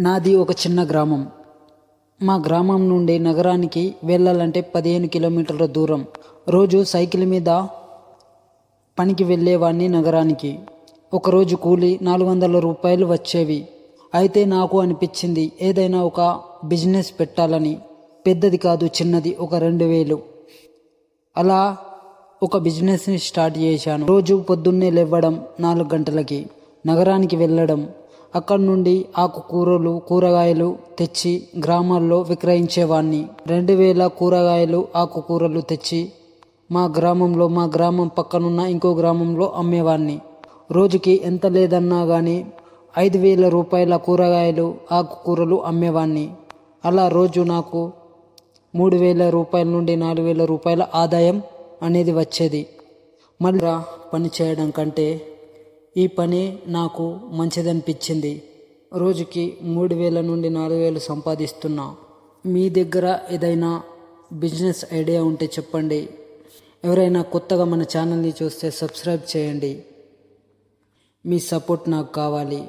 నాది ఒక చిన్న గ్రామం. మా గ్రామం నుండి నగరానికి వెళ్ళాలంటే పదిహేను కిలోమీటర్ల దూరం. రోజు సైకిల్ మీద పనికి వెళ్ళేవాడిని నగరానికి. ఒకరోజు కూలి నాలుగు వందల రూపాయలు వచ్చేవి. అయితే నాకు అనిపించింది ఏదైనా ఒక బిజినెస్ పెట్టాలని. పెద్దది కాదు చిన్నది ఒక రెండు వేలు. అలా ఒక బిజినెస్ని స్టార్ట్ చేశాను. రోజు పొద్దున్నే లేవ్వడం నాలుగు గంటలకి. నగరానికి వెళ్ళడం అక్కడి నుండి ఆకుకూరలు కూరగాయలు తెచ్చి గ్రామాల్లో విక్రయించేవాడిని రెండు వేల కూరగాయలు ఆకుకూరలు తెచ్చి మా గ్రామంలో మా గ్రామం పక్కనున్న ఇంకో గ్రామంలో అమ్మేవాణ్ణి. రోజుకి ఎంత లేదన్నా కానీ ఐదు వేల రూపాయల కూరగాయలు ఆకుకూరలు అమ్మేవాణ్ణి. అలా రోజు నాకు మూడు వేల రూపాయల నుండి నాలుగు వేల రూపాయల ఆదాయం అనేది వచ్చేది. మళ్ళీ పని చేయడం కంటే ఈ పని నాకు మంచిదనిపించింది. రోజుకి మూడు వేల నుండి నాలుగు వేలు సంపాదిస్తున్నా. మీ దగ్గర ఏదైనా బిజినెస్ ఐడియా ఉంటే చెప్పండి. ఎవరైనా కొత్తగా మన ఛానల్ని చూస్తే సబ్స్క్రైబ్ చేయండి. మీ సపోర్ట్ నాకు కావాలి.